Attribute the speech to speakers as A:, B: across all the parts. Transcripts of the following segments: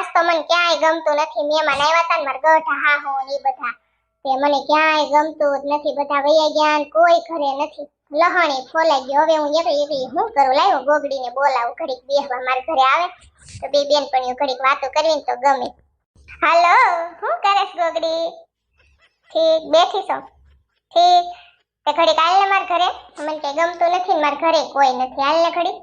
A: આજ તો મને ક્યાંય ગમતું નથી. મહેમાન આવ્યા હતા ને હા, હો, ને બધા. તે મને ક્યાંય ગમતું જ નથી. બધા વૈયા ગયા કોઈ ઘરે નથી. લહણી ફોલાઈ ગયો. હવે હું એકલી એકલી હું કરું? લાવ્યો ગોગડીને બોલાવું. ઘડીક બેસવા મારા ઘરે આવે. તો બે બેનપણીઓ ઘડીક વાતો કરવી તો ગમે. હાલો, હું કરેશ ગોગડી? ઠીક, બેઠી છો? ઠીક. તે ઘડીક હાલ ને મારા ઘરે? મને કઈ ગમતું નથી ને મારા ઘરે કોઈ નથી. હાલ ઘડીક?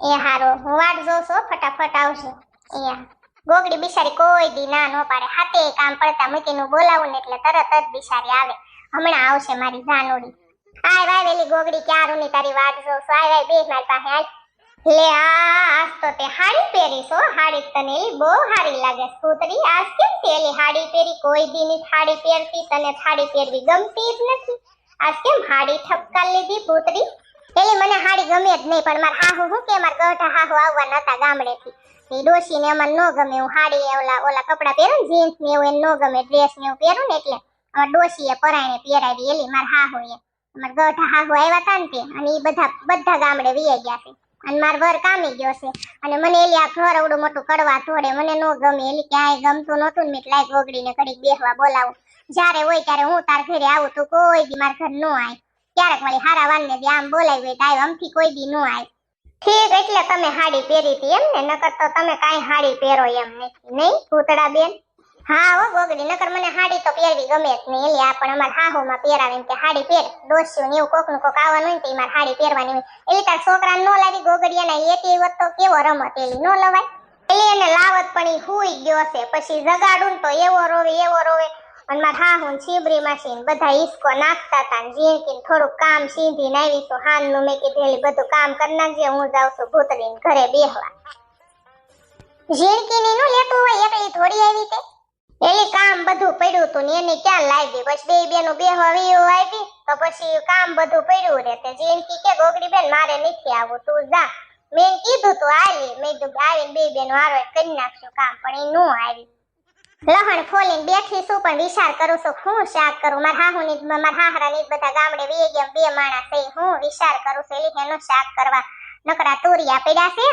A: એ હારો, હું વાટ જોઉં છું ફટાફટ આવશે. અહીંયા ગોગડી બિચારી કોઈ દી ના નો પાડે. હાથે કામ પડતા મૂકીને બોલાવું ને એટલે તરત જ બિચારી આવે. હમણાં આવશે મારી જાનોડી. આય વાય વેલી ગોગડી ક્યારું ની તારી વાટ જોઉં છું આય વાય બે મારી પાસે આય લે, આજ તો તે હાડી પહેરી છો હાડી તને બહુ હારી લાગે. સ્કૂતરી, આજ કેમ પેલી હાડી પહેરી કોઈ દી ની હાડી પહેરતી, તને હાડી પહેરવી ગમતી જ નથી. આજ કેમ હાડી ઠપકા લીધી પુતરી એલી મને હાડી ગમે જ નહીં, પણ માર હાહુ હું કે, માર ગઢા હાહુ આવવા નતા ગામડેથી. એ ડોશી ને અમને ન ગમે, હું હાડી ઓલા ઓલા કપડા પહેરું જીન્સ ને એવું, એને ન ગમે ડ્રેસ ને એવું પહેરું ને એટલે અમાર ડોશી એ પરાયણે પહેરાવી, એલી માર હાહુ એ અમાર ગઢા હાહુ આવ્યા તા ને તે, અને એ બધા બધા ગામડે વીએ ગયા છે. અને માર વર કામી ગયો છે. અને મને એલી આ ઘર અવડું મોટું કડવા ધોડે, મને ન ગમે, એલી ક્યાંય ગમતું નહોતું ને મેં લાઈ ગોગડીને ઘડીક બેસવા બોલાવું. જ્યારે હોય ત્યારે હું તાર ઘરે આવું, તું કોઈ બી માર ઘર ન આય. ક્યારેક વળી હારા વાનને દી આમ બોલાવી હોય તાય અમથી કોઈ દી ન આવે ઠીક એટલે તમે હાડી પહેરી હતી એમ ને, નકર તો તમે કાંઈ હાડી પહેરો એમ નથી. નહીં ભૂતડા બેન હા હો, ગોગડી, નકર મને હાડી તો પહેરવી ગમે જ નહીં. એટલે આ પણ અમાર હાહોમાં પહેરાવે કે હાડી પહેર. ડોસ્યું ને એવું કોકનું કોક આવવાનું હોય ને મારે હાડી પહેરવાની હોય. એટલે તાર છોકરાને નો લાવી ગોગડિયાના એક વત તો કેવો રમત એલી? નો લવાય? એટલે એને લાવત પણ એ હુઈ ગયો છે પછી જગાડું તો એવો રોવે એવો રોવે. અને મારા ને છીબરી માસી બધા હિસકો નાખતા હતા ને કે થોડુંક કામ સીધી નાવી હાનનું મેં કીધેલી બધું કામ કરી નાખજે, હું જાઉં છું ભૂતડી ઘરે બેહવા. ઝીણકી નું લેતું હોય એકલી થોડી આવી તે. એલી કામ બધું પડ્યું હતું ને એને ક્યાં લાવી પછી બે બેનું બે હવે આવી તો પછી કામ બધું પડ્યું રે તે. ઝીણકી કે, ગોગડી બેન, મારે નથી આવું તું જા. મેં કીધું તું આવી મેં કીધું, આવીને બે બેનું હારો કરી નાખશું કામ, પણ એ નું આવી લહણ ફોલીને બેઠી છું, પણ વિચાર કરું છું, હું શાક કરું? મારા હાહુની મારા હાહરાની બધા ગામડે વી ગયા બે માણસ હું વિચાર કરું છું, એલી એનો શાક કરવા. નકરા તુરિયા પડ્યા છે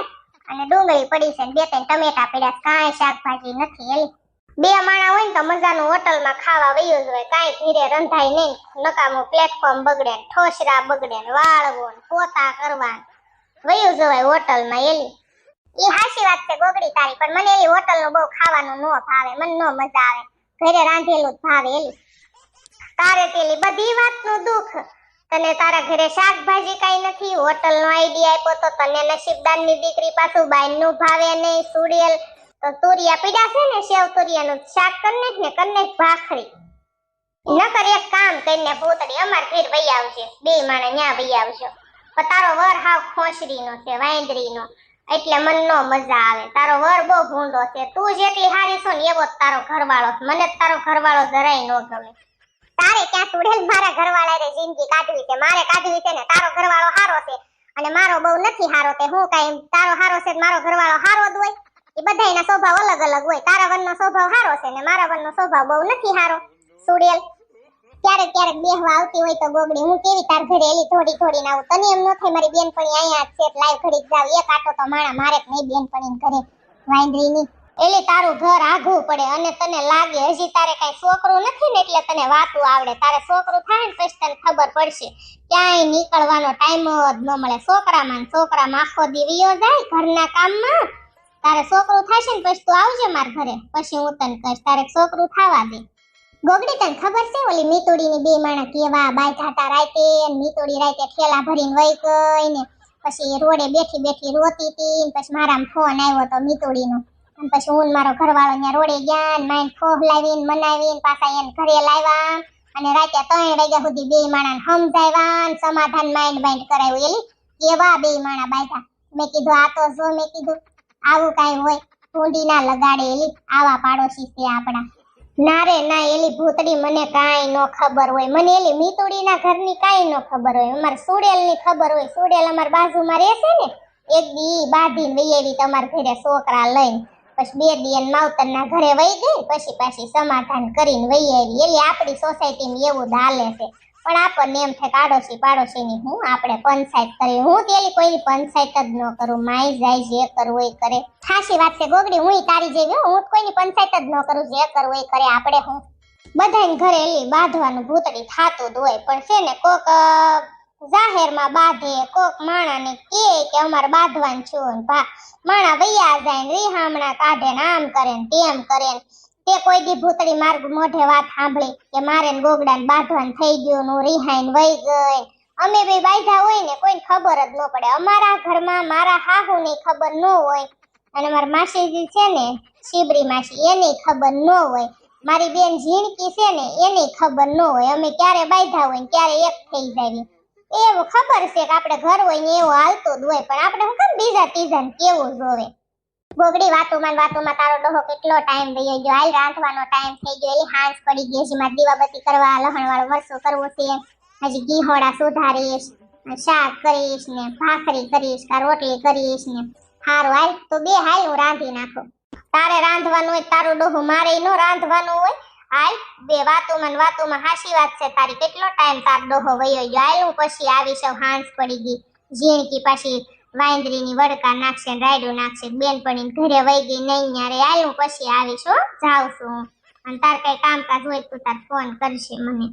A: અને ડુંગળી પડી છે બે ત્રણ ટમેટા પડ્યા કાંઈ શાકભાજી નથી, એલી. બે માણા હોય ને તો મજાનું હોટલમાં ખાવા વયું જ હોય. કાંઈ ધીરે રંધાય નહીં. નકામું પ્લેટફોર્મ બગડે ઠોસરા બગડે ને વાળવો ને પોતા કરવા વયું વયું જવાય હોટલમાં, એલી. ઈ હાચી વાત છે ગોગડી તારી, પણ મને એલી હોટલનું બહુ ખાવાનું નો ભાવે, મને નો મજા આવે. ઘરે રાંધેલું જ ભાવે એલી. તારે તેલી બધી વાતનું દુઃખ. તને તારા ઘરે શાકભાજી કઈ નથી હોટલ નો આઈડિયા આપ્યો તો તને નસીબદારની દીકરી પાછું બાઈ નું ભાવે નહીં સુડિયલ તો તુરિયા પીડા છે ને, સેવ તુરિયા નું શાક કરને ને, કરને ભાખરી. નકર એક કામ કરીને પોતડી અમાર ઘેર વઈ આવજે. બે માણે ન્યા વઈ આવજો. પણ તારો વર હાવ ખોસરીનો છે, વાંદરીનો. એટલે મન નો મજા આવે. તારો વર બહુ ભૂંડો છે. તું જેટલી હારી છો ને એવો જ તારો ઘરવાળો મને જ તારો ઘરવાળો જરાય ન ગમે. તારે ક્યાં સુડેલ મારા ઘરવાળા રે જિંદગી કાઢવી છે? મારે કાઢવી છે ને તારો ઘરવાળો હારો છે. અને મારો બહુ નથી હારો તે હું કઈ તારો હારો છે મારો ઘરવાળો હારો જ હોય? એ બધાયના સ્વભાવ અલગ અલગ હોય. તારા વનનો સ્વભાવ હારો છે ને મારા વનનો સ્વભાવ બહુ નથી હારો? સુડેલ ક્યારેક ક્યારેક બેહવા આવતી હોય તો ગોગડી, હું કેવી તાર ઘરે એલી થોડી થોડી ના આવું. તને એમ ન થાય મારી બેનપણી અહીંયા છે લાઈવ ઘડીક જાવ એક આટો તો માણા મારે નહીં બેનપણી ઘરે વાંદરીની. એટલે તારું ઘર આઘું પડે અને તને લાગે હજી તારે કઈ છોકરું નથી ને એટલે તને વાતું આવડે. તારે છોકરું થાય ને પછી તને ખબર પડશે. ક્યાંય નીકળવાનો ટાઈમ જ ન મળે. છોકરામાં છોકરામાં આખો દીવીઓ જાય ઘરના કામમાં. તારે છોકરું થશે ને પછી તું આવજે મારા ઘરે. પછી હું તને કહીશ, તારે છોકરું થવા દે. ગોગડી તને ખબર છે? ઓલી મીતોડીની બે માણા કેવા હતા રાતે મીતોડી રાતે ઠેલા ભરીને વઈ ગઈ ને પછી રોડે બેઠી બેઠી રોતી હતી પછી મારામાં ફોન આવ્યો તો મીતોડીનો. અને પછી હું મારો ઘરવાળો ત્યાં રોડે ગયા ને માઇન ખોફ લાવીને મનાવીને પાછા એને ઘરે લાવ્યા અને રાતે ત્રણ વાગ્યા સુધી બે માણાને સમજાવ્યા ને સમાધાન માઇન્ડ બાઇન્ડ કરાવ્યું. એલી, કેવા બે માણા બાયઠા મેં કીધું, આ તો જો, મેં કીધું, આવું કાંઈ હોય, ઊંડી ના લગાડે. એલી, આવા પાડોશી છે આપણા. ના રે, ના, એલી ભૂતડી મને કાંઈ નો ખબર હોય. મને એલી મીતુડીના ઘરની કાંઈ નો ખબર હોય. અમારે સુડેલની ખબર હોય. સુડેલ અમાર બાજુમાં રહેશે ને, એક દી બાંધીને વઈ આવી તમારા ઘરે છોકરા લઈને. પછી બે દી એને માવતરના ઘરે વહી ગઈ પછી પાછી સમાધાન કરીને વહી આવી. એલી આપણી સોસાયટીમાં એવું જ છે. પણ આપણને એમ થાય પાડોશી પાડોશીની હું આપણે પંચાયત કરી હું તેલી કોઈની પંચાયત જ ન કરું. માય જાય જે કરવું એ કરે. ખાસી વાત છે ગોગડી, હું તારી જેવી હું. કોઈની પંચાયત જ ન કરું. જે કરવું એ કરે આપણે હું. બધાને ઘરે એલી બાંધવાનું ભૂતડી થાતું જ હોય. પણ છે ને કોક જાહેરમાં બાંધે, કોક માણાને ને કે અમારે બાંધવાનું છું. માણા વૈયા જાય રીહામણા કાઢે ને આમ કરે ને તેમ કરે ને. તે કોઈ દી ભૂતળી માર્ગ મોઢે વાત સાંભળી કે મારે ગોગડાને બાંધવાનું થઈ ગયું નું રિહાઈન વહી ગઈ. અમે બે બાંધ્યા હોય ને કોઈને ખબર જ ન પડે. અમારા ઘરમાં મારા હાહુની ખબર ન હોય. અને મારા માસીજી છે ને, શિબરી માસી, એની ખબર ન હોય. મારી બેન ઝીણકી છે ને, એની ખબર ન હોય. અમે ક્યારે બાંધ્યા હોય ને ક્યારે એક થઈ જાય. એવું ખબર છે કે આપણે ઘર હોય ને એવું હાલતું જ હોય. પણ આપણે હું કેમ બીજા ત્રીજાને કેવું જોવે? ગોગડી વાતોમાં વાતોમાં તારો ડોહો કેટલો ટાઈમ વયો ગયો. હાલ રાંધવાનો ટાઈમ થઈ ગયો. એલી હાંસ પડી ગઈ છે. માં દીવાબત્તી કરવા લહણ વાળો મરસું કરવું છે હજી ઘીહોડા સુધારીશ શાક કરીશ ને ભાખરી કરીશ, કા રોટલી કરીશ ને. હારું, હાલ તો બે, હાલ હું રાંધી નાખું. તારે રાંધવાનું હોય તારું ડોહું, મારે નો રાંધવાનું હોય. હાલ બે વાતોમાં વાતોમાં હાસી વાત છે તારી. કેટલો ટાઈમ તાર ડોહો વયો ગયો. હાલ હું પછી આવીશ સૌ હાંસ પડી ગઈ. ઝીણકી પાછી વાંદરીની વડકા નાખશે રાયડું નાખશે, બેનપણીને ઘરે વહી ગઈ, નહીં ન્યારે આવ્યું પછી આવીશ, હો, જાઉં છું અને તાર કઈ કામકાજ હોય તો તાર ફોન કરશે મને.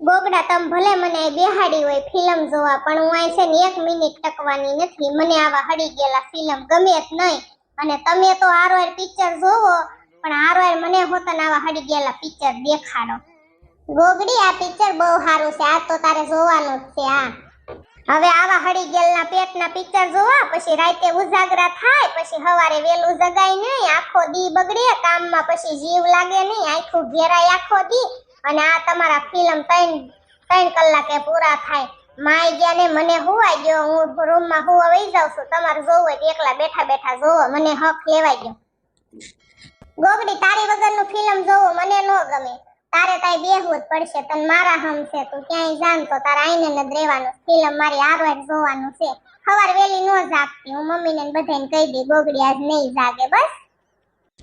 A: ગોગડા, તમ ભલે મને બેહાડી હોય ફિલ્મ જોવા, પણ હું અહીં છે ને એક મિનિટ ટકવાની નથી. મને આવા હડી ગયેલા ફિલ્મ ગમે જ નહીં. અને તમે તો હારોર પિક્ચર જોવો, પણ હારોર મને હોતન આવા હડી ગયેલા પિક્ચર દેખાડો. ગોગડી, આ પિક્ચર બહુ સારું છે. આ તો તારે જોવાનું જ છે આ હવે આવા હળી ગેલના પેટના પિક્ચર જોવા, પછી રાતે ઉજાગરા થાય, પછી સવારે વેલું જગાય નહીં, આખો દી બગડે, કામમાં પછી જીવ લાગે નહીં, આખું ઘેરાય આખો દી, અને આ તમારા ફિલ્મ ત્રણ ત્રણ કલાકે પૂરા થાય. માય ગયા ને મને હુવાઈ ગયો, હું રૂમમાં હુવા વહી જાઉં છું, તમારે જોવું હોય એકલા બેઠા બેઠા જોવો, મને હક લેવાઈ ગયો. ગોગડી, તારી વગરનું ફિલ્મ જોવો, મને ન ગમે. તારે તાઈ બેહવું જ પડશે, તને મારા હમ છે, તું ક્યાંય જાન તો તારે આઈને જ રહેવાનું. ફિલ્મ મારી આરવાર જોવાનું છે. સવાર વેલી નો જાગતી, હું મમ્મીને ને બધાને કહી દી ગોગડી આજ નહીં જાગે, બસ.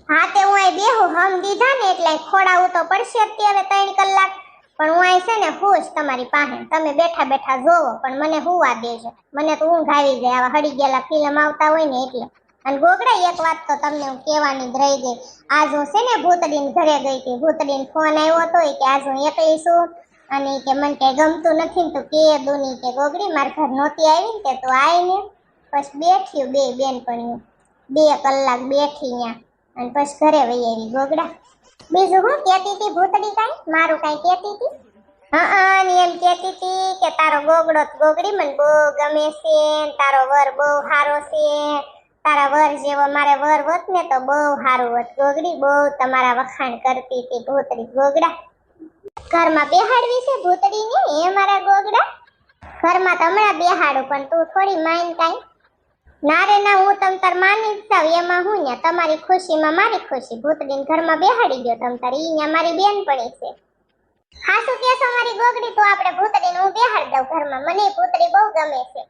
A: હા, તે હું અહીં બેહું, હમ દીધા ને એટલે ખોડાવું તો પડશે જ ત્રણ કલાક. પણ હું અહીં છે ને ખુશ તમારી પાસે. તમે બેઠા બેઠા જોવો, પણ મને હુવા દેજો. મને તો ઊંઘ આવી જાય, આવા હળી ગયેલા ફિલ્મ આવતા હોય ને એટલે. અને ગોગડા એક વાત તો તમને હું કહેવાની જ રહી ગઈ. આજ હું છે ને ભૂતડીને ઘરે ગઈ હતી. ભૂતડીને ફોન આવ્યો હતો કે આજ હું એકલી છું. અને કે મને કંઈ ગમતું નથી તો કે દુની કે ગોગડી, માર ઘર નહોતી આવી ને તે તું આવીને પછી બેઠ્યું બે બેનપણીઓ. બે કલાક બેઠી ત્યાં. અને પછી ઘરે વહી આવી ગોગડા. બીજું હું કહેતી હતી ભૂતડી કાંઈ? મારું કાંઈ કહેતી હતી? હા ને એમ કહેતી હતી કે તારો ગોગડો ગોગડી મને બહુ ગમે છે તારો વર બહુ સારો છે. તારા વર જેવો મારે વર હોત ને તો બહુ સારું હોત. ગોગડી બહુ તમારા વખાણ કરતી હતી ભૂતડી ગોગડા ઘરમાં બેહાડવી છે ભૂતડી ને એ મારા ગોગડા ઘરમાં તો બેહાડું, પણ તું થોડી માઇન કાંઈ. ના રે, ના, હું તમ તાર માની જ એમાં હું ને તમારી ખુશીમાં મારી ખુશી. ભૂતડીને ઘરમાં બેહાડી ગયો તમ તાર. ઈ ને મારી બેન પડી છે. હાસુ કેસો મારી ગોગડી તો આપણે ભૂતડીને હું બેહાડી દઉં ઘરમાં. મને ભૂતડી બહુ ગમે છે.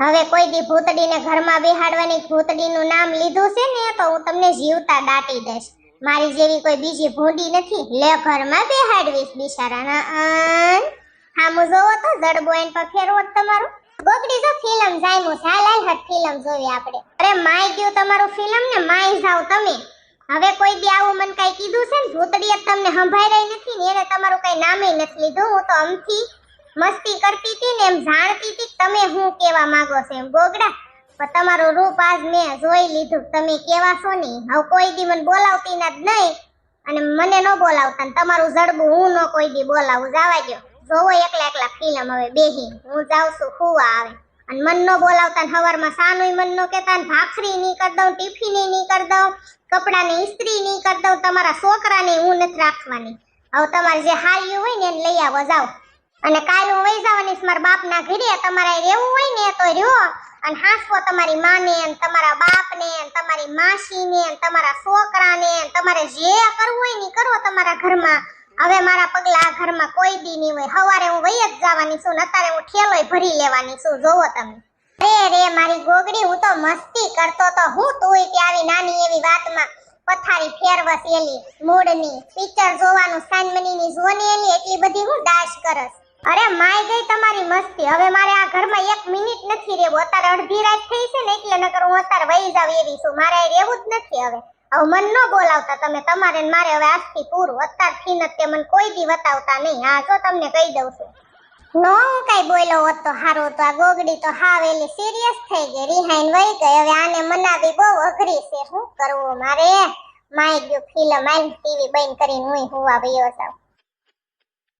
A: હવે કોઈ દી ભૂતડીને ઘરમાં બેહાડવાની ભૂતડીનું નામ લીધું છે ને, તો હું તમને જીવતા દાટી દઈશ. મારી જેવી કોઈ બીજી ભૂંડી નથી. લે ઘરમાં બેહાડવીશ બિચારાના અન. હામું જોવો તો, જડબો એન જ તમારું. ગોગડી, જો ફિલ્મ જાયમું હાલ હટ ફિલ્મ જોવી આપણે. અરે, માય ગયું તમારું ફિલ્મ ને, માય જાવ તમે. હવે કોઈ દી આવું મને કઈ કીધું છે ને, ભૂતડીએ તમને સંભાઈ રહી નથી ને, એને તમારું કઈ નામે નથી લીધું. હું તો અમથી મસ્તી કરતી હતી ને એમ જાણતી હતી તમે હું કેવા માંગો છો એમ. ગોગડા, પણ તમારું રૂપ આજ મેં જોઈ લીધું. તમે કેવા છો ને? હવે કોઈ દી મને બોલાવતી ના જ નહીં. અને મને ન બોલાવતા ને તમારું જડબું હું ન કોઈ દી બોલાવું. જવા દો જોવો એકલા એકલા ફિલ્મ હવે બેહી. હું જાઉં છું ખુવા આવે. અને મન ન બોલાવતા ને સવારમાં સાનુય મન ન કહેતા ને ભાખરી નહીં કરી દઉં, ટિફિન નહીં કરી દઉં કપડાની ઇસ્ત્રી નહીં કરી દઉં. તમારા છોકરાને હું નથી રાખવાની. હવે તમારે જે હાલ્યું હોય ને એને લઈ આવો, જાઓ. અને કાલ હું વહી જવાની મારા બાપના ઘરે. તમારે રહેવું હોય ને તો રહ્યો. અને હાંસવો તમારી માને અને તમારા બાપને અને તમારી માસીને અને તમારા છોકરાને અને તમારે જે કરવું હોય ને કરો તમારા ઘરમાં. હવે મારા પગલા ઘરમાં કોઈ દી નહીં હોય. સવારે હું વહી જ જવાની છું ને અત્યારે હું ઠેલોય ભરી લેવાની છું. જોવો તમે. રે રે મારી ગોગડી, હું તો મસ્તી કરતો તો હું તું તે આવી નાની એવી વાતમાં. પથારી ફેરવસ એલી, મૂડની. પિક્ચર જોવાનું સાનમનીની જોની એલી, એટલી બધી હું દાશ કરસ. અરે માય ગઈ તમારી મસ્તી. હવે મારે આ ઘરમાં એક મિનિટ નથી રહેવું. અત્યારે અડધી રાત થઈ છે ને એટલે નકર હું અત્યારે વહી જાવ એવી છું. મારે રહેવું જ નથી હવે. હવે મન ન બોલાવતા તમે. તમારે મારે હવે આજથી પૂરું. અત્યારથી ન તે મને કોઈ દી બતાવતા નહીં. હા, જો તમને કહી દઉં છું. નો હું કઈ બોલ્યો હોત તો હારું તો આ ગોગડી તો હાવ એલી સિરિયસ થઈ ગઈ. રિહાઈન વહી ગઈ. હવે આને મનાવી બહુ અઘરી છે. શું કરવું મારે? માય ગયું ફિલ્મ આઈ ટીવી બંધ કરીને હું હુવા વયો જાવ